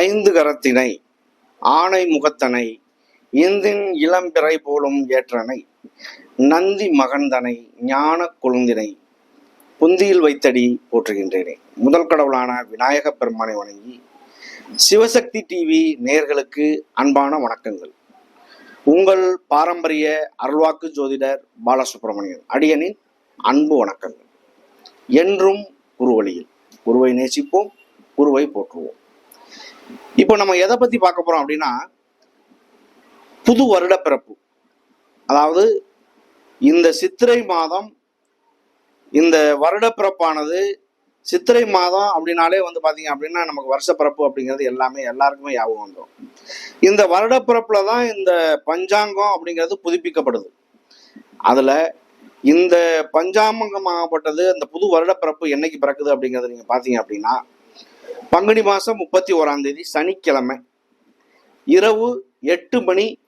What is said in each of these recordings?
ஐந்து கரத்தினை ஆணை முகத்தனை இந்தின் இளம்பிறை போலும் ஏற்றனை நந்தி மகந்தனை ஞான கொழுந்தினை புந்தியில் வைத்தடி போற்றுகின்றேனே. முதல் கடவுளான விநாயக பெருமானை வணங்கி சிவசக்தி டிவி நேர்களுக்கு அன்பான வணக்கங்கள். உங்கள் பாரம்பரிய அருள்வாக்கு ஜோதிடர் பாலசுப்ரமணியன் அடியனின் அன்பு வணக்கங்கள். என்றும் குருவழியில் குருவை நேசிப்போம் குருவை போற்றுவோம். இப்போ நம்ம எதை பத்தி பார்க்க போறோம் அப்படின்னா புது வருட பிறப்பு அதாவது இந்த சித்திரை மாதம் இந்த வருட பிறப்பானது சித்திரை மாதம் அப்படின்னாலே வந்து பாத்தீங்க அப்படின்னா நமக்கு வருஷ பிறப்பு அப்படிங்கிறது எல்லாமே எல்லாருக்குமே ஞாபகம் வந்துடும் இந்த வருட தான் இந்த பஞ்சாங்கம் அப்படிங்கிறது புதுப்பிக்கப்படுது. அதுல இந்த பஞ்சாங்கமாகப்பட்டது அந்த புது வருடப்பிறப்பு என்னைக்கு பிறக்குது அப்படிங்கறத நீங்க பாத்தீங்க அப்படின்னா பங்குனி மாதம் முப்பத்தி ஓராம் தேதி சனிக்கிழமை. இரவு எட்டு மணி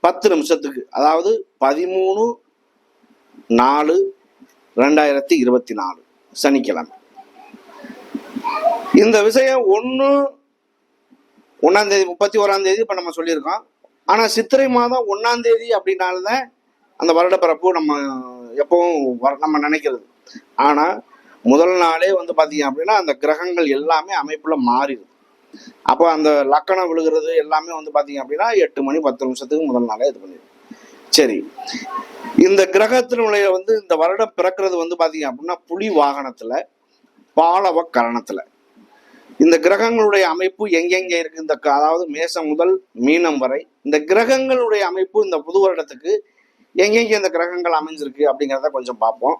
பத்து நிமிஷத்துக்கு அதாவது பதிமூணு நாலு ரெண்டாயிரத்தி இருபத்தி நாலு சனிக்கிழமை. இந்த விஷயம் ஒன்று ஒன்றாம் தேதி முப்பத்தி ஓராம் தேதி இப்போ நம்ம சொல்லியிருக்கோம். ஆனால் சித்திரை மாதம் ஒன்றாம் தேதி அப்படின்னால்தான் அந்த வருடப்பிறப்பு நம்ம எப்பவும் வர- நம்ம நினைக்கிறது. ஆனால் முதல் நாளே வந்து பார்த்தீங்க அப்படின்னா அந்த கிரகங்கள் எல்லாமே அமைப்பில் மாறிடுது அப்போ அந்த லக்கணம் விழுகிறது எல்லாமே வந்து பார்த்தீங்க அப்படின்னா எட்டு மணி பத்து நிமிஷத்துக்கு முதல் நாளே இது பண்ணிடுது சரி. இந்த கிரகத்தினுடைய வந்து இந்த வருடம் பிறக்கிறது வந்து பார்த்தீங்க அப்படின்னா புலி வாகனத்தில் பாலவ கரணத்தில். இந்த கிரகங்களுடைய அமைப்பு எங்கெங்க இருக்கு? இந்த க- அதாவது மேசம் முதல் மீனம் வரை இந்த கிரகங்களுடைய அமைப்பு இந்த புது வருடத்துக்கு எங்கெங்க இந்த கிரகங்கள் அமைஞ்சிருக்கு அப்படிங்கிறத கொஞ்சம் பார்ப்போம்.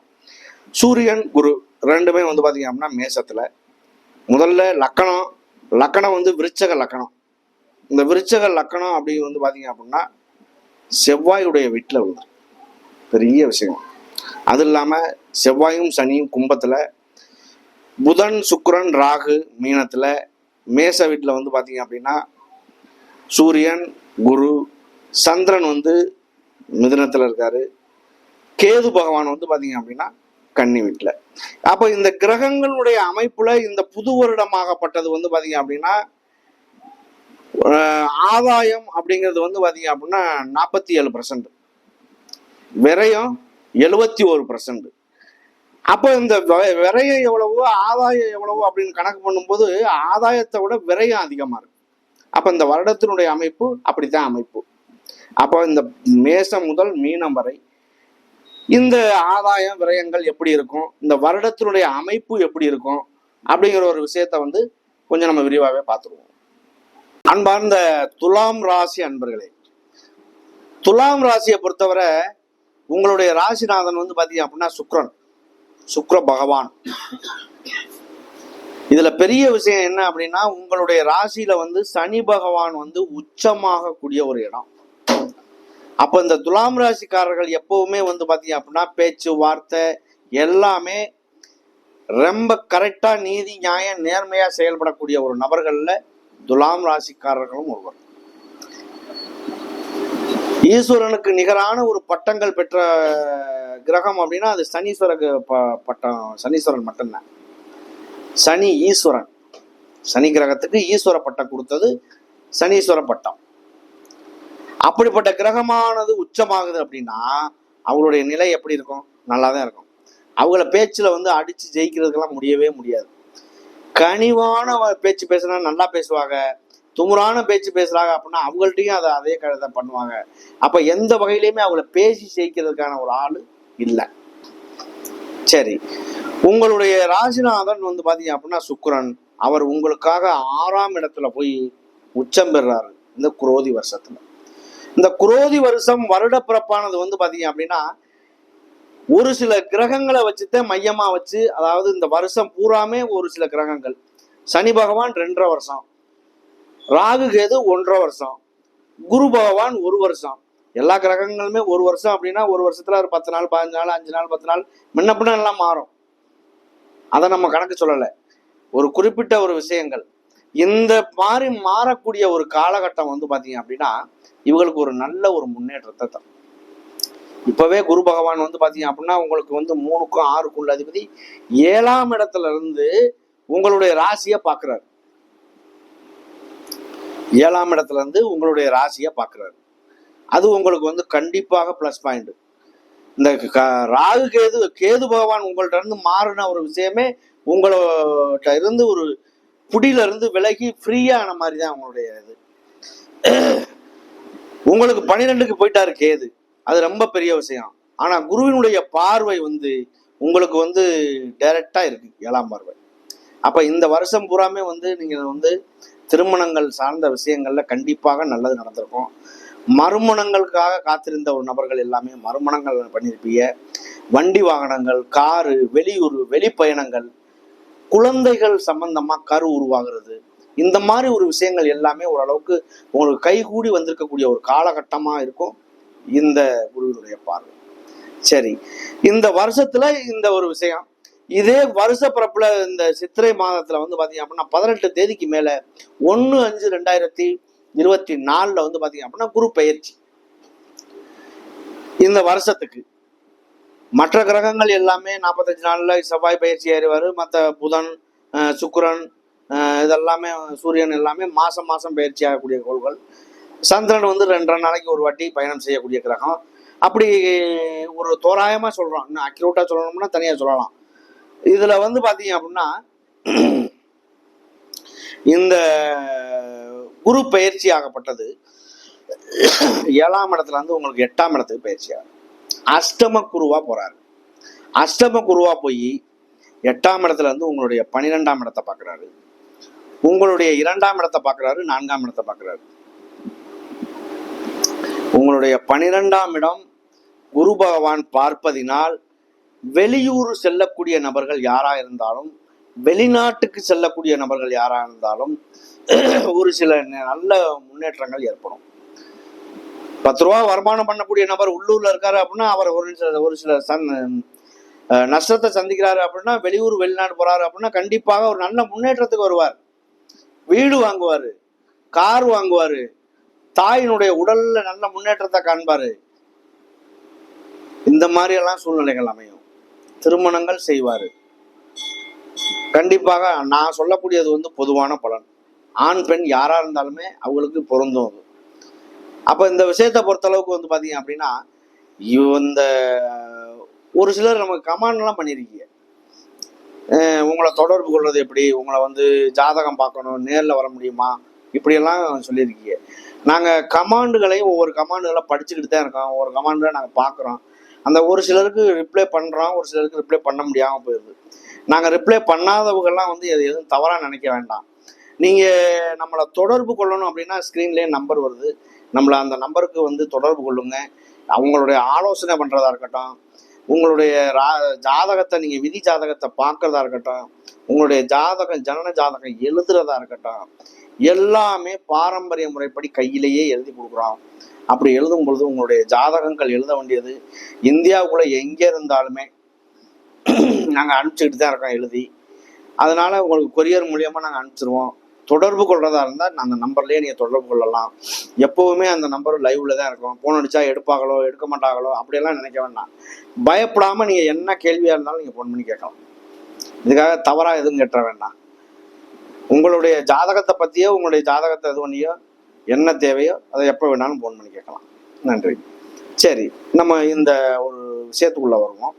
சூரியன் குரு ரெண்டுமே வந்து பார்த்தீங்க அப்படின்னா மேசத்தில். முதல்ல லக்கணம் லக்கணம் வந்து விருச்சக லக்கணம். இந்த விருச்சக லக்கணம் அப்படி வந்து பார்த்தீங்க அப்படின்னா செவ்வாயுடைய வீட்டில் விழுது பெரிய விஷயம். அது இல்லாமல் செவ்வாயும் சனியும் கும்பத்தில் புதன் சுக்கரன் ராகு மீனத்தில் மேச வீட்டில் வந்து பார்த்தீங்க அப்படின்னா சூரியன் குரு சந்திரன் வந்து மிதனத்தில் இருக்காரு. கேது பகவான் வந்து பார்த்தீங்க அப்படின்னா கன்னி வீட்டில். அப்போ இந்த கிரகங்களுடைய அமைப்புல இந்த புது வருடமாகப்பட்டது வந்து பாத்தீங்க அப்படின்னா ஆதாயம் அப்படிங்கிறது வந்து பாத்தீங்க அப்படின்னா நாற்பத்தி ஏழு பர்சன்ட் விரயம் எழுபத்தி ஒரு பர்சன்ட் அப்போ இந்த விரயம் எவ்வளவோ ஆதாயம் எவ்வளவோ அப்படின்னு கணக்கு பண்ணும்போது ஆதாயத்தை விட விரயம் அதிகமாக இருக்கு. அப்போ இந்த வருடத்தினுடைய அமைப்பு அப்படித்தான் அமைப்பு. அப்போ இந்த மேசம் முதல் மீனம் வரை இந்த ஆதாயம் விரயங்கள் எப்படி இருக்கும்? இந்த வருடத்தினுடைய அமைப்பு எப்படி இருக்கும்? அப்படிங்கிற ஒரு விஷயத்த வந்து கொஞ்சம் நம்ம விரிவாகவே பார்த்துருவோம். அன்பார்ந்த துலாம் ராசி அன்பர்களே துலாம் ராசியை பொறுத்தவரை உங்களுடைய ராசிநாதன் வந்து பார்த்தீங்க அப்படின்னா சுக்ரன் சுக்ர பகவான். இதுல பெரிய விஷயம் என்ன அப்படின்னா உங்களுடைய ராசியில வந்து சனி பகவான் வந்து உச்சமாக கூடிய ஒரு இடம். அப்போ இந்த துலாம் ராசிக்காரர்கள் எப்பவுமே வந்து பார்த்தீங்க அப்படின்னா பேச்சு வார்த்தை எல்லாமே ரொம்ப கரெக்டாக நீதி நியாயம் நேர்மையாக செயல்படக்கூடிய ஒரு நபர்களில் துலாம் ராசிக்காரர்களும் ஒருவர். ஈஸ்வரனுக்கு நிகரான ஒரு பட்டங்கள் பெற்ற கிரகம் அப்படின்னா அது சனீஸ்வர ப- பட்டம். சனீஸ்வரன் மட்டும்தான். சனி ஈஸ்வரன். சனி கிரகத்துக்கு ஈஸ்வர பட்டம் கொடுத்தது சனீஸ்வர பட்டம். அப்படிப்பட்ட கிரகமானது உச்சமாகுது அப்படின்னா அவங்களுடைய நிலை எப்படி இருக்கும்? நல்லா தான் இருக்கும். அவங்கள பேச்சில் வந்து அடிச்சு ஜெயிக்கிறதுக்கெல்லாம் முடியவே முடியாது. கனிவான பேச்சு பேசுனா நல்லா பேசுவாங்க. துமுறான பேச்சு பேசுகிறாங்க அப்படின்னா அவங்கள்ட்டையும் அதை அதே கதை பண்ணுவாங்க. அப்போ எந்த வகையிலையுமே அவங்கள பேசி ஜெயிக்கிறதுக்கான ஒரு ஆள் இல்லை. சரி. உங்களுடைய ராஜிநாதன் வந்து பார்த்தீங்க அப்படின்னா சுக்கரன். அவர் உங்களுக்காக ஆறாம் இடத்துல போய் உச்சம் பெறுறாரு இந்த குரோதி வருஷத்துல. இந்த குரோதி வருஷம் வருட பிறப்பானது வந்து பாத்தீங்க அப்படின்னா ஒரு சில கிரகங்களை வச்சுதான் மையமா வச்சு அதாவது இந்த வருஷம் பூராமே ஒரு சில கிரகங்கள். சனி பகவான் ரெண்டரை வருஷம். ராகு கேது ஒன்றரை வருஷம். குரு பகவான் ஒரு வருஷம். எல்லா கிரகங்களுமே ஒரு வருஷம் அப்படின்னா ஒரு வருஷத்துல ஒரு பத்து நாள் பதினஞ்சு நாள் அஞ்சு நாள் பத்து நாள் முன்ன பின்ன எல்லாம் மாறும். அதை நம்ம கணக்கு சொல்லலை. ஒரு குறிப்பிட்ட ஒரு விஷயங்கள். இந்த மாதிரி மாறக்கூடிய ஒரு காலகட்டம் வந்து பாத்தீங்க அப்படின்னா இவங்களுக்கு ஒரு நல்ல ஒரு முன்னேற்றத்தை தரும். இப்பவே குரு பகவான் வந்து பாத்தீங்க அப்படின்னா உங்களுக்கு வந்து மூணுக்கும் ஆறுக்கும் உள்ள அதிபதி ஏழாம் இடத்துல இருந்து உங்களுடைய ராசியை பார்க்குறாரு. ஏழாம் இடத்துல இருந்து உங்களுடைய ராசியை பார்க்குறாரு. அது உங்களுக்கு வந்து கண்டிப்பாக ப்ளஸ் பாயிண்ட் இந்த க- ராகு கேது கேது பகவான் உங்கள்ட்ட இருந்து மாறின ஒரு விஷயமே உங்கள்கிட்ட இருந்து ஒரு குடியில இருந்து விலகி ஃப்ரீயான மாதிரி தான் அவங்களுடைய இது. உங்களுக்கு பன்னிரெண்டுக்கு போயிட்டாரு கேது. அது ரொம்ப பெரிய விஷயம். ஆனா குருவினுடைய பார்வை வந்து உங்களுக்கு வந்து டைரக்டா இருக்கு ஏழாம் பார்வை. அப்ப இந்த வருஷம் பூராமே வந்து நீங்க வந்து திருமணங்கள் சார்ந்த விஷயங்கள்ல கண்டிப்பாக நல்லது நடந்திருக்கும். மறுமணங்களுக்காக காத்திருந்த ஒரு நபர்கள் எல்லாமே மறுமணங்கள் பண்ணியிருப்பீங்க. வண்டி வாகனங்கள் காரு வெளியூர் வெளிப்பயணங்கள் குழந்தைகள் சம்பந்தமா கரு உருவாகிறது. இந்த மாதிரி ஒரு விஷயங்கள் எல்லாமே ஓரளவுக்கு உங்களுக்கு கைகூடி வந்திருக்கக்கூடிய ஒரு காலகட்டமா இருக்கும் இந்த குருவினுடைய பார்வை. சரி இந்த வருஷத்துல இந்த ஒரு விஷயம். இதே வருஷ பிறப்புல இந்த சித்திரை மாதத்துல வந்து பாத்தீங்க அப்படின்னா பதினெட்டு தேதிக்கு மேல ஒன்னு அஞ்சு ரெண்டாயிரத்தி இருபத்தி நாலுல வந்து பாத்தீங்க அப்படின்னா குரு பயிற்சி இந்த வருஷத்துக்கு மற்ற கிரகங்கள் எல்லாமே நாற்பத்தஞ்சு நாளில் செவ்வாய் பயிற்சி ஏறுவார் மற்ற புதன் சுக்கரன் இதெல்லாமே சூரியன் எல்லாமே மாதம் மாதம் பயிற்சி ஆகக்கூடிய கோள்கள். சந்திரன் வந்து ரெண்டரை நாளைக்கு ஒரு வாட்டி பயணம் செய்யக்கூடிய கிரகம். அப்படி ஒரு தோராயமாக சொல்கிறோம் இன்னும் அக்யூரேட்டாக சொல்லணும்னா தனியாக சொல்லலாம். இதில் வந்து பார்த்தீங்க அப்படின்னா இந்த குரு பயிற்சி ஆகப்பட்டது. ஏழாம் இடத்துல இருந்து உங்களுக்கு எட்டாம் இடத்துக்கு பயிற்சி ஆகும். அஷ்டம குருவா போறாரு. அஷ்டம குருவா போய் எட்டாம் இடத்துல இருந்து உங்களுடைய பன்னிரெண்டாம் இடத்தை பார்க்கறாரு உங்களுடைய இரண்டாம் இடத்தை பார்க்குறாரு நான்காம் இடத்தை பார்க்குறாரு உங்களுடைய பனிரெண்டாம் இடம் குரு பகவான் பார்ப்பதினால் வெளியூர் செல்லக்கூடிய நபர்கள் யாரா இருந்தாலும் வெளிநாட்டுக்கு செல்லக்கூடிய நபர்கள் யாரா இருந்தாலும் ஒரு சில நல்ல முன்னேற்றங்கள் ஏற்படும். பத்து ரூபா வருமானம் பண்ணக்கூடிய நபர் உள்ளூர்ல இருக்காரு அப்படின்னா அவர் ஒரு சில ஒரு சில சன் நஷ்டத்தை சந்திக்கிறாரு அப்படின்னா வெளியூர் வெளிநாடு போறாரு அப்படின்னா கண்டிப்பாக ஒரு நல்ல முன்னேற்றத்துக்கு வருவார். வீடு வாங்குவாரு கார் வாங்குவாரு தாயினுடைய உடல்ல நல்ல முன்னேற்றத்தை காண்பாரு. இந்த மாதிரி எல்லாம் சூழ்நிலைகள் அமையும். திருமணங்கள் செய்வாரு. கண்டிப்பாக நான் சொல்லக்கூடியது வந்து பொதுவான பலன். ஆண் பெண் யாரா இருந்தாலுமே அவங்களுக்கு பொருந்தும் அது. அப்போ இந்த விஷயத்தை பொறுத்தளவுக்கு வந்து பார்த்தீங்க அப்படின்னா இந்த ஒரு சிலர் நமக்கு கமாண்ட்லாம் பண்ணியிருக்கீங்க உங்களை தொடர்பு கொள்வது எப்படி? உங்களை வந்து ஜாதகம் பார்க்கணும் நேரில் வர முடியுமா? இப்படியெல்லாம் சொல்லியிருக்கீங்க நாங்கள் கமாண்டுகளையும் ஒவ்வொரு கமாண்டுகளை படிச்சுக்கிட்டு தான் இருக்கோம். ஒவ்வொரு கமாண்டை நாங்கள் பார்க்குறோம். அந்த ஒரு சிலருக்கு ரிப்ளை பண்ணுறோம் ஒரு சிலருக்கு ரிப்ளை பண்ண முடியாமல் போயிடுது நாங்கள் ரிப்ளை பண்ணாதவங்கெல்லாம் வந்து எது எதுவும் தவறாக நினைக்க வேண்டாம். நீங்கள் நம்மளை தொடர்பு கொள்ளணும் அப்படின்னா ஸ்க்ரீன்லேயே நம்பர் வருது. நம்மளை அந்த நம்பருக்கு வந்து தொடர்பு கொள்ளுங்க. அவங்களுடைய ஆலோசனை பண்ணுறதா இருக்கட்டும் உங்களுடைய ரா ஜாதகத்தை நீங்கள் விதி ஜாதகத்தை பார்க்கறதா இருக்கட்டும் உங்களுடைய ஜாதகம் ஜனன ஜாதகம் எழுதுறதா இருக்கட்டும் எல்லாமே பாரம்பரிய முறைப்படி கையிலேயே எழுதி கொடுக்குறோம். அப்படி எழுதும் பொழுது உங்களுடைய ஜாதகங்கள் எழுத வேண்டியது. இந்தியாவுக்குள்ளே எங்கே இருந்தாலுமே நாங்கள் அனுப்பிச்சுக்கிட்டு தான் இருக்கோம் எழுதி. அதனால் உங்களுக்கு கொரியர் மூலியமாக நாங்கள் அனுப்பிச்சிருவோம். தொடர்பு கொள்றதா இருந்தால் அந்த நம்பர்லேயே நீங்கள் தொடர்பு கொள்ளலாம். எப்போவுமே அந்த நம்பர் லைவ்ல தான் இருக்கும். ஃபோன் அடிச்சா எடுப்பாங்களோ எடுக்க மாட்டாங்களோ அப்படியெல்லாம் நினைக்க வேண்டாம். பயப்படாமல் நீங்கள் என்ன கேள்வியாக இருந்தாலும் நீங்கள் ஃபோன் பண்ணி கேட்கலாம். இதுக்காக தவறாக எதுவும் கேட்ட வேண்டாம். உங்களுடைய ஜாதகத்தை பற்றியோ உங்களுடைய ஜாதகத்தை எது பண்ணியோ என்ன தேவையோ அதை எப்போ வேணாலும் ஃபோன் பண்ணி கேட்கலாம். நன்றி. சரி நம்ம இந்த ஒரு விஷயத்துக்குள்ளே வருவோம்.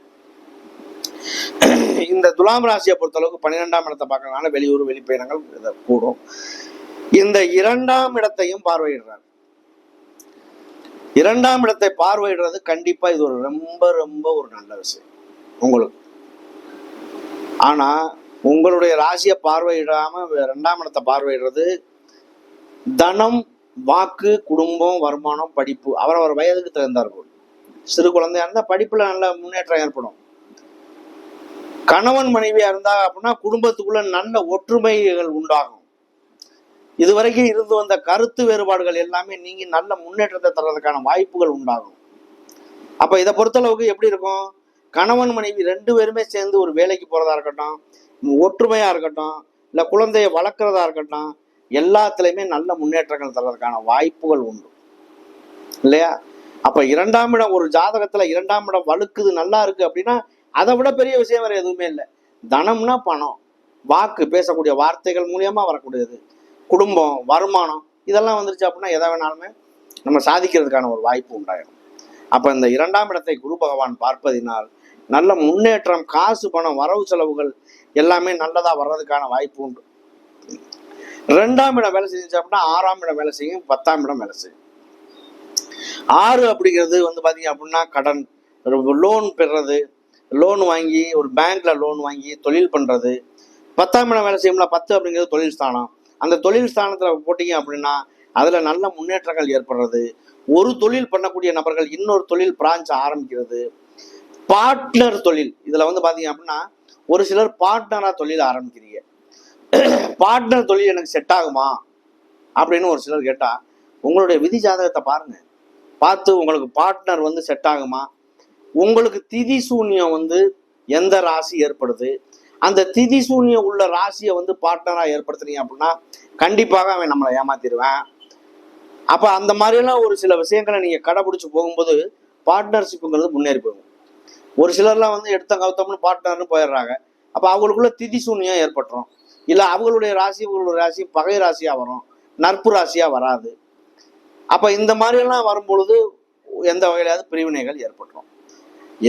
இந்த துலாம் ராசியை பொறுத்தளவுக்கு பன்னிரெண்டாம் இடத்தை பார்க்கறதுனால வெளியூர் வெளிப்பயணங்கள் கூடும். இந்த இரண்டாம் இடத்தையும் பார்வையிடுறார். இரண்டாம் இடத்தை பார்வையிடுறது கண்டிப்பா இது ஒரு ரொம்ப ரொம்ப ஒரு நல்ல விஷயம். உங்களுக்கு. ஆனா உங்களுடைய ராசியை பார்வையிடாம ரெண்டாம் இடத்தை பார்வையிடுறது தனம் வாக்கு குடும்பம் வருமானம் படிப்பு அவரவர் வயதுக்கு தகுந்தார்கள் சிறு குழந்தையா இருந்தால் படிப்புல நல்ல முன்னேற்றம் ஏற்படும். கணவன் மனைவியா இருந்தா அப்படின்னா குடும்பத்துக்குள்ள நல்ல ஒற்றுமைகள் உண்டாகும். இதுவரைக்கும் இருந்து வந்த கருத்து வேறுபாடுகள் எல்லாமே நீங்க நல்ல முன்னேற்றத்தை தர்றதுக்கான வாய்ப்புகள் உண்டாகும். அப்ப இதை பொறுத்தளவுக்கு எப்படி இருக்கும்? கணவன் மனைவி ரெண்டு பேருமே சேர்ந்து ஒரு வேலைக்கு போறதா இருக்கட்டும் ஒற்றுமையா இருக்கட்டும் இல்ல குழந்தைய வளர்க்கறதா இருக்கட்டும் எல்லாத்துலயுமே நல்ல முன்னேற்றங்கள் தர்றதுக்கான வாய்ப்புகள் உண்டு. இல்லையா? அப்ப இரண்டாம் இடம் ஒரு ஜாதகத்துல இரண்டாம் இடம் வலுக்குது நல்லா இருக்கு அப்படின்னா அதை விட பெரிய விஷயம் வேற எதுவுமே இல்லை. தனம்னா பணம். வாக்கு பேசக்கூடிய வார்த்தைகள் மூலியமா வரக்கூடியது. குடும்பம் வருமானம் இதெல்லாம் வந்துருச்சு அப்படின்னா எதை வேணாலுமே நம்ம சாதிக்கிறதுக்கான ஒரு வாய்ப்பு உண்டாயிடும் அப்போ இந்த இரண்டாம் இடத்தை குரு பகவான் பார்ப்பதினால் நல்ல முன்னேற்றம் காசு பணம் வரவு செலவுகள் எல்லாமே நல்லதா வர்றதுக்கான வாய்ப்பு உண்டு. ரெண்டாம் இடம் வேலை செஞ்சுச்சு அப்படின்னா ஆறாம் இடம் வேலை செய்யும் பத்தாம் இடம் வேலை செய்யும். ஆறு அப்படிங்கிறது வந்து பார்த்தீங்க அப்படின்னா கடன் லோன் பெறுறது லோன் வாங்கி ஒரு பேங்க்ல லோன் வாங்கி தொழில் பண்றது. பத்தாம் இடம் வேலை செய்யும்ல பத்து அப்படிங்கிறது தொழில் ஸ்தானம். அந்த தொழில் ஸ்தானத்துல போட்டீங்க அப்படின்னா அதுல நல்ல முன்னேற்றங்கள் ஏற்படுறது. ஒரு தொழில் பண்ணக்கூடிய நபர்கள் இன்னொரு தொழில் பிரான்ச் ஆரம்பிக்கிறது. பார்ட்னர் தொழில். இதுல வந்து பாத்தீங்க அப்படின்னா ஒரு சிலர் பார்ட்னரா தொழில் ஆரம்பிக்கிறீங்க. பார்ட்னர் தொழில் எனக்கு செட் ஆகுமா? அப்படின்னு ஒரு சிலர் கேட்டா உங்களுடைய விதி ஜாதகத்தை பாருங்க. பார்த்து உங்களுக்கு பார்ட்னர் வந்து செட் ஆகுமா? உங்களுக்கு திதி சூன்யம் வந்து எந்த ராசி ஏற்படுது? அந்த திதி சூன்யம் உள்ள ராசியை வந்து பார்ட்னராக ஏற்படுத்துறீங்க அப்படின்னா கண்டிப்பாக அவன் நம்மளை ஏமாத்திடுவேன். அப்போ அந்த மாதிரிலாம் ஒரு சில விஷயங்களை நீங்கள் கடைபிடிச்சி போகும்போது பார்ட்னர்ஷிப்புங்கிறது முன்னேறி போகும். ஒரு சிலர்லாம் வந்து எடுத்த கவுத்தம்னு பார்ட்னர்னு போயிடுறாங்க. அப்போ அவங்களுக்குள்ள திதி சூன்யம் ஏற்பட்டுரும். இல்லை அவங்களுடைய ராசி இவங்களுடைய ராசி பகை ராசியாக வரும். நட்பு ராசியாக வராது. அப்போ இந்த மாதிரியெல்லாம் வரும்பொழுது எந்த வகையிலாவது பிரிவினைகள் ஏற்பட்டுரும்.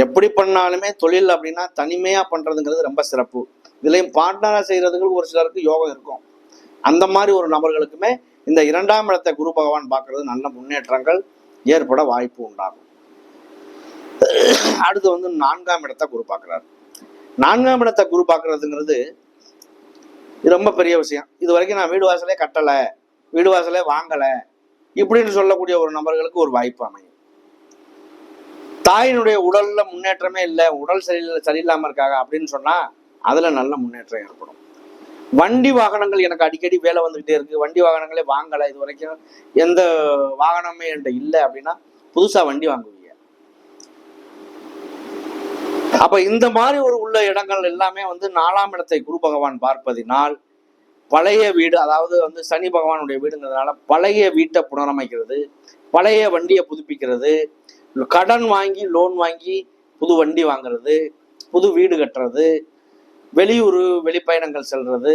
எப்படி பண்ணாலுமே தொழில் அப்படின்னா தனிமையா பண்றதுங்கிறது ரொம்ப சிறப்பு. இதுலயும் பார்ட்னரா செய்யறதுக்கு ஒரு சிலருக்கு யோகம் இருக்கும். அந்த மாதிரி ஒரு நபர்களுக்குமே இந்த இரண்டாம் இடத்தை குரு பகவான் பார்க்கறது நல்ல முன்னேற்றங்கள் ஏற்பட வாய்ப்பு உண்டாகும். அடுத்து வந்து நான்காம் இடத்தை குரு பார்க்கிறார். நான்காம் இடத்தை குரு பார்க்கறதுங்கிறது ரொம்ப பெரிய விஷயம். இது வரைக்கும் நான் வீடு வாசலே கட்டலை வீடு வாசலே வாங்கலை இப்படின்னு சொல்லக்கூடிய ஒரு நபர்களுக்கு ஒரு வாய்ப்பு அமையும். தாயினுடைய உடல்ல முன்னேற்றமே இல்லை உடல் சரியில்லை சரியில்லாம இருக்காங்க அப்படின்னு சொன்னா அதுல நல்ல முன்னேற்றம் ஏற்படும். வண்டி வாகனங்கள் எனக்கு அடிக்கடி வேலை வந்துகிட்டே இருக்கு. வண்டி வாகனங்களே வாங்கல. இது வரைக்கும் எந்த வாகனமே என்கிட்ட இல்லை அப்படின்னா புதுசா வண்டி வாங்குவீங்க. அப்ப இந்த மாதிரி ஒரு உள்ள இடங்கள் எல்லாமே வந்து நாலாம் இடத்தை குரு பகவான் பார்ப்பதினால் பழைய வீடு அதாவது வந்து சனி பகவானுடைய வீடுங்கிறதுனால பழைய வீட்டை புனரமைக்கிறது பழைய வண்டியை புதுப்பிக்கிறது கடன் வாங்கி லோன் வாங்கி புது வண்டி வாங்குறது புது வீடு கட்டுறது வெளியூர் வெளிப்பயணங்கள் செல்றது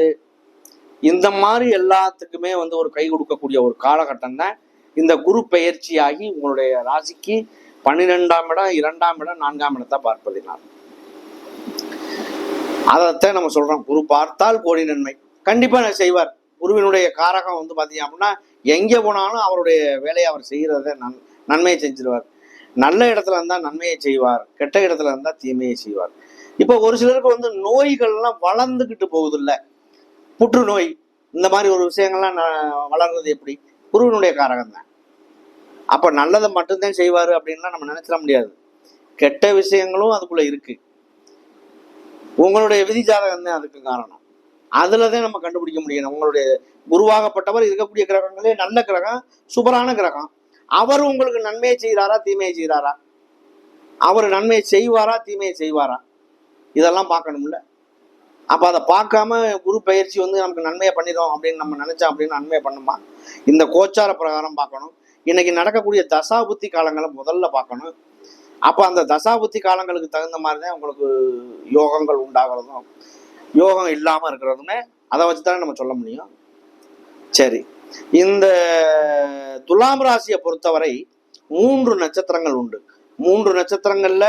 இந்த மாதிரி எல்லாத்துக்குமே வந்து ஒரு கை கொடுக்கக்கூடிய ஒரு காலகட்டம் தான். இந்த குரு பெயர்ச்சியாகி உங்களுடைய ராசிக்கு பன்னிரெண்டாம் இடம் இரண்டாம் இடம் நான்காம் இடத்தை பார்ப்பதினால். அதைத்தான் நம்ம சொல்றோம். குரு பார்த்தால் கோடி நன்மை. கண்டிப்பா செய்வார். குருவினுடைய காரகம் வந்து பாத்தீங்க அப்படின்னா எங்கே போனாலும் அவருடைய வேலையை அவர் செய்கிறத நன் நன்மையை செஞ்சிருவார். நல்ல இடத்துல இருந்தா நன்மையை செய்வார் கெட்ட இடத்துல இருந்தா தீமையை செய்வார். இப்போ ஒரு சிலருக்கு வந்து நோய்கள்லாம் வளர்ந்துக்கிட்டு போகுது இல்லை புற்றுநோய் இந்த மாதிரி ஒரு விஷயங்கள்லாம் ந- வளர்றது எப்படி? குருவினுடைய காரகம் தான். அப்ப நல்லதை மட்டும்தான் செய்வார் அப்படின்லாம் நம்ம நினைச்சிட முடியாது. கெட்ட விஷயங்களும் அதுக்குள்ள இருக்கு. உங்களுடைய விதி ஜாதகம் தான் அதுக்கு காரணம். அதுல தான் நம்ம கண்டுபிடிக்க முடியும் உங்களுடைய குருவாகப்பட்டவர் இருக்கக்கூடிய கிரகங்களே நல்ல கிரகம் சுபரான கிரகம். அவர் உங்களுக்கு நன்மையை செய்கிறாரா தீமையை செய்கிறாரா? அவர் நன்மையை செய்வாரா தீமையை செய்வாரா? இதெல்லாம் பார்க்கணும்ல. அப்போ அதை பார்க்காம குரு பயிற்சி வந்து நமக்கு நன்மையை பண்ணிடும் அப்படின்னு நம்ம நினச்சோம் அப்படின்னு நன்மையை பண்ணுமா? இந்த கோச்சார பிரகாரம் பார்க்கணும். இன்னைக்கு நடக்கக்கூடிய தசாபுத்தி காலங்களை முதல்ல பார்க்கணும். அப்போ அந்த தசாபுத்தி காலங்களுக்கு தகுந்த மாதிரி தான் உங்களுக்கு யோகங்கள் உண்டாகிறதும். யோகம் இல்லாமல் இருக்கிறதுமே அதை வச்சு தானே நம்ம சொல்ல முடியும். சரி. இந்த துலாம் ராசியை பொறுத்தவரை மூன்று நட்சத்திரங்கள் உண்டு. மூன்று நட்சத்திரங்கள்ல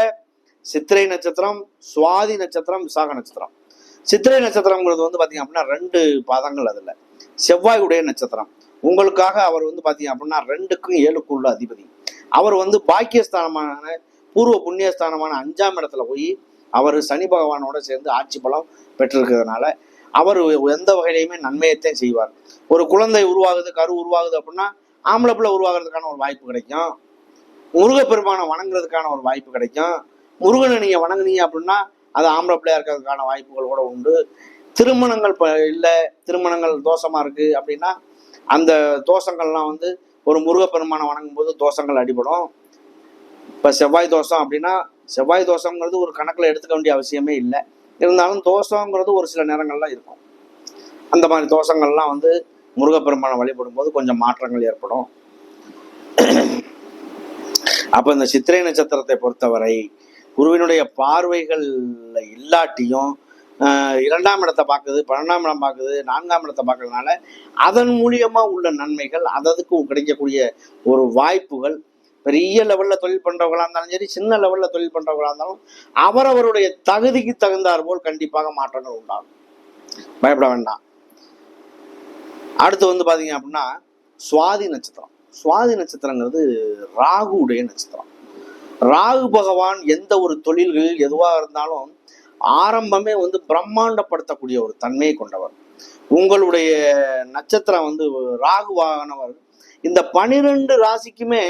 சித்திரை நட்சத்திரம் சுவாதி நட்சத்திரம் விசாக நட்சத்திரம். சித்திரை நட்சத்திரம்ங்கிறது வந்து பாத்தீங்க அப்படின்னா ரெண்டு பாதங்கள் அதுல. செவ்வாய் உடைய நட்சத்திரம். உங்களுக்காக அவர் வந்து பாத்தீங்க அப்படின்னா ரெண்டுக்கும் ஏழுக்கும் உள்ள அதிபதி. அவர் வந்து பாக்கியஸ்தானமான பூர்வ புண்ணியஸ்தானமான அஞ்சாம் இடத்துல போய் அவர் சனி பகவானோட சேர்ந்து ஆட்சி பலம் பெற்றிருக்கிறதுனால அவர் எந்த வகையிலையுமே நன்மையத்தையும் செய்வார். ஒரு குழந்தை உருவாகுது கரு உருவாகுது அப்படின்னா ஆம்பளை பிள்ளை உருவாகிறதுக்கான ஒரு வாய்ப்பு கிடைக்கும். முருகப்பெருமானை வணங்குறதுக்கான ஒரு வாய்ப்பு கிடைக்கும். முருகனை நீங்க வணங்குனீங்க அப்படின்னா அது ஆம்பளை பிள்ளையா இருக்கிறதுக்கான வாய்ப்புகள் கூட உண்டு. திருமணங்கள் இப்போ இல்லை திருமணங்கள் தோஷமா இருக்கு அப்படின்னா அந்த தோஷங்கள்லாம் வந்து ஒரு முருகப்பெருமானை வணங்கும் போது தோஷங்கள் அடிபடும். இப்போ செவ்வாய் தோஷம் அப்படின்னா செவ்வாய் தோஷங்கிறது ஒரு கணக்கில் எடுத்துக்க வேண்டிய அவசியமே இல்லை. இருந்தாலும் தோஷங்கிறது ஒரு சில நேரங்கள்லாம் இருக்கும். அந்த மாதிரி தோஷங்கள்லாம் வந்து முருகப்பெருமானை வழிபடும் போது கொஞ்சம் மாற்றங்கள் ஏற்படும். அப்போ இந்த சித்திரை நட்சத்திரத்தை பொறுத்தவரை குருவினுடைய பார்வைகள் இல்லாட்டியும் ஆஹ் இரண்டாம் இடத்தை பார்க்குது பன்னெண்டாம் இடம் பார்க்குது நான்காம் இடத்தை பார்க்கறதுனால அதன் மூலியமா உள்ள நன்மைகள் அததுக்கு கிடைக்கக்கூடிய ஒரு வாய்ப்புகள் பெரிய லெவல்ல தொழில் பண்றவங்களா இருந்தாலும் சரி சின்ன லெவல்ல தொழில் பண்றவங்களா இருந்தாலும் அவரவருடைய தகுதிக்கு தகுந்தார் போல் கண்டிப்பாக மாற்றங்கள் உண்டாகும். பயப்பட வேண்டாம். அடுத்து வந்து பார்த்தீங்க அப்படின்னா சுவாதி நட்சத்திரம். சுவாதி நட்சத்திரங்கிறது ராகுடைய நட்சத்திரம். ராகு பகவான் எந்த ஒரு தொழில்கள் எதுவாக இருந்தாலும் ஆரம்பமே வந்து பிரம்மாண்டப்படுத்தக்கூடிய ஒரு தன்மையை கொண்டவர். உங்களுடைய நட்சத்திரம் வந்து ராகுவாகனவர் இந்த பனிரெண்டு ராசிக்குமே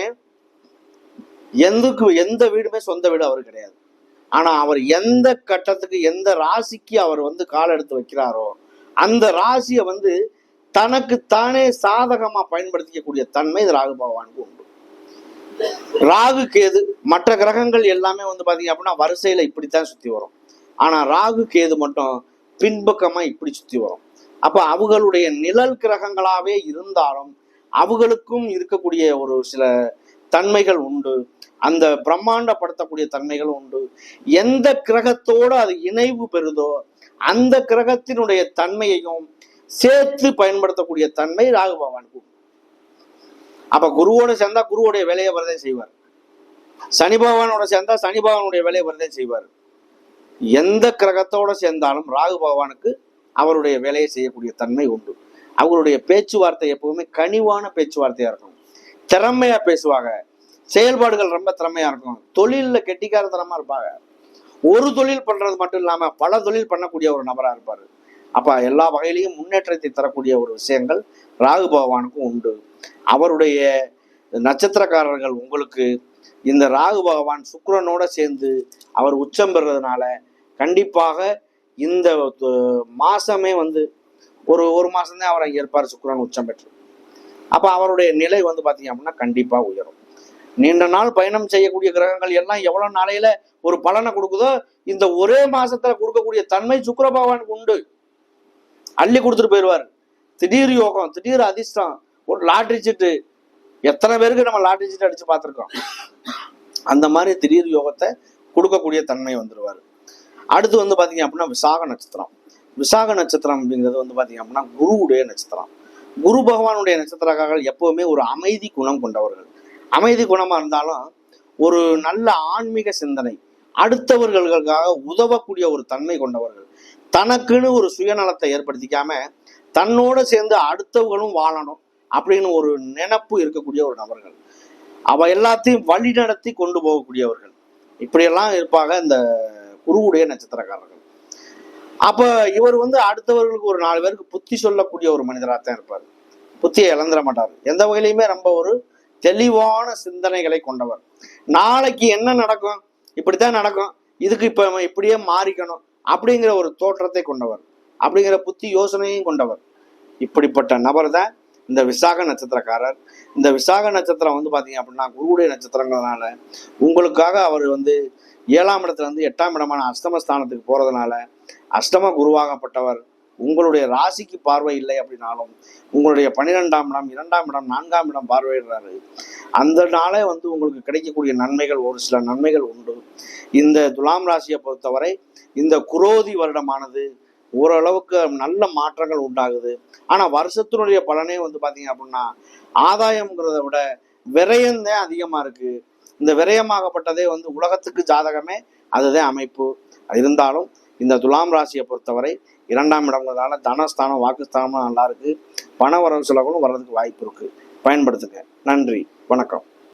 எந்தக்கு எந்த வீடுமே சொந்த வீடு அவர் கிடையாது. ஆனா அவர் எந்த கட்டத்துக்கு எந்த ராசிக்கு அவர் வந்து கால் எடுத்து வைக்கிறாரோ அந்த ராசியை வந்து தனக்கு தானே சாதகமா பயன்படுத்திக்கக்கூடிய தன்மை இது ராகு பகவானுக்கு உண்டு. ராகு கேது மற்ற கிரகங்கள் எல்லாமே வந்து பாத்தீங்க அப்படின்னா வரிசையில இப்படித்தான் சுத்தி வரும். ஆனா ராகு கேது மட்டும் பின்பக்கமா இப்படி சுத்தி வரும். அப்ப அவங்களுடைய நிழல் கிரகங்களாவே இருந்தாலும் அவங்களுக்கும் இருக்கக்கூடிய ஒரு சில தன்மைகள் உண்டு. அந்த பிரம்மாண்டப்படுத்தக்கூடிய தன்மைகளும் உண்டு. எந்த கிரகத்தோட அது இணைவு பெறுதோ அந்த கிரகத்தினுடைய தன்மையையும் சேர்த்து பயன்படுத்தக்கூடிய தன்மை ராகு பகவானுக்கு உண்டு அப்ப குருவோட சேர்ந்தா குருவோடைய வேலையை வரதே செய்வார். சனி பகவானோட சேர்ந்தா சனி பகவானுடைய வேலையை வரதே செய்வார். எந்த கிரகத்தோட சேர்ந்தாலும் ராகு பகவானுக்கு அவருடைய வேலையை செய்யக்கூடிய தன்மை உண்டு. அவங்களுடைய பேச்சுவார்த்தை எப்பவுமே கனிவான பேச்சுவார்த்தையா இருக்கும் திறமையா பேசுவாங்க. செயல்பாடுகள் ரொம்ப திறமையா இருக்கும். தொழில்ல கெட்டிக்காரத்தனமா இருப்பாங்க. ஒரு தொழில் பண்றது மட்டும் இல்லாம பல தொழில் பண்ணக்கூடிய ஒரு நபரா இருப்பாரு. அப்ப எல்லா வகையிலையும் முன்னேற்றத்தை தரக்கூடிய ஒரு விஷயங்கள் ராகு பகவானுக்கும் உண்டு. அவருடைய நட்சத்திரக்காரர்கள் உங்களுக்கு இந்த ராகு பகவான் சுக்கரனோட சேர்ந்து அவர் உச்சம் பெறுறதுனால கண்டிப்பாக இந்த மாசமே வந்து ஒரு ஒரு மாசம்தான் அவரை இருப்பார் சுக்கரன் உச்சம் பெற்று. அப்போ அவருடைய நிலை வந்து பார்த்தீங்க அப்படின்னா கண்டிப்பாக உயரும். நீண்ட நாள் பயணம் செய்யக்கூடிய கிரகங்கள் எல்லாம் எவ்வளவு நாளையில ஒரு பலனை கொடுக்குதோ இந்த ஒரே மாசத்துல கொடுக்கக்கூடிய தன்மை சுக்கர பகவானுக்கு உண்டு. அள்ளி கொடுத்துட்டு போயிடுவார். திடீர் யோகம் திடீர் அதிர்ஷ்டம் ஒரு லாட்ரி சீட்டு. எத்தனை பேருக்கு நம்ம லாட்ரி சீட்டு அடிச்சு பார்த்துருக்கோம்? அந்த மாதிரி திடீர் யோகத்தை கொடுக்கக்கூடிய தன்மை வந்துடுவார் அடுத்து வந்து பாத்தீங்க அப்படின்னா விசாக நட்சத்திரம். விசாக நட்சத்திரம் அப்படிங்கிறது வந்து பாத்தீங்க அப்படின்னா குருவுடைய நட்சத்திரம். குரு பகவானுடைய நட்சத்திரக்காரர்கள் எப்பவுமே ஒரு அமைதி குணம் கொண்டவர்கள். அமைதி குணமா இருந்தாலும் ஒரு நல்ல ஆன்மீக சிந்தனை அடுத்தவர்களுக்காக உதவக்கூடிய ஒரு தன்மை கொண்டவர்கள். தனக்குன்னு ஒரு சுயநலத்தை ஏற்படுத்திக்காம தன்னோட சேர்ந்து அடுத்தவர்களும் வாழணும் அப்படின்னு ஒரு நினப்பு இருக்கக்கூடிய ஒரு நபர்கள். அவ எல்லாத்தையும் வழி நடத்தி கொண்டு போகக்கூடியவர்கள். இப்படியெல்லாம் இருப்பாங்க இந்த குருவுடைய நட்சத்திரக்காரர்கள். அப்ப இவர் வந்து அடுத்தவர்களுக்கு ஒரு நாலு பேருக்கு புத்தி சொல்லக்கூடிய ஒரு மனிதராக தான் இருப்பார். புத்தியை இழந்துட மாட்டார். எந்த வகையிலையுமே ரொம்ப ஒரு தெளிவான சிந்தனைகளை கொண்டவர். நாளைக்கு என்ன நடக்கும்? இப்படித்தான் நடக்கும். இதுக்கு இப்ப நம்ம இப்படியே மாறிக்கணும் அப்படிங்கிற ஒரு தோற்றத்தை கொண்டவர். அப்படிங்கிற புத்தி யோசனையும் கொண்டவர். இப்படிப்பட்ட நபர் தான் இந்த விசாக நட்சத்திரக்காரர். இந்த விசாக நட்சத்திரம் வந்து பாத்தீங்க அப்படின்னா குருவுடைய நட்சத்திரங்கிறதுனால உங்களுக்காக அவர் வந்து ஏழாம் இடத்துல இருந்து எட்டாம் இடமான அஷ்டமஸ்தானத்துக்கு போறதுனால அஷ்டம குருவாகப்பட்டவர். உங்களுடைய ராசிக்கு பார்வை இல்லை அப்படின்னாலும் உங்களுடைய பன்னிரெண்டாம் இடம் இரண்டாம் இடம் நான்காம் இடம் பார்வையிடுறாரு. அந்த நாளே வந்து உங்களுக்கு கிடைக்கக்கூடிய நன்மைகள் ஒரு சில நன்மைகள் உண்டு. இந்த துலாம் ராசியை பொறுத்தவரை இந்த குரோதி வருடமானது ஓரளவுக்கு நல்ல மாற்றங்கள் உண்டாகுது. ஆனால் வருஷத்தினுடைய பலனே வந்து பார்த்தீங்க அப்படின்னா ஆதாயம்ங்கிறத விட விரயம்தான் அதிகமாக இருக்குது இந்த விரயமாகப்பட்டதே வந்து உலகத்துக்கு ஜாதகமே அதுதான் அமைப்பு. இருந்தாலும் இந்த துலாம் ராசியை பொறுத்தவரை இரண்டாம் இடங்கிறதால தனஸ்தானம் வாக்குஸ்தானமும் நல்லா இருக்கு. பண வரவு செலவுகளும் வர்றதுக்கு வாய்ப்பு இருக்கு. பயன்படுத்துங்க. நன்றி. வணக்கம்.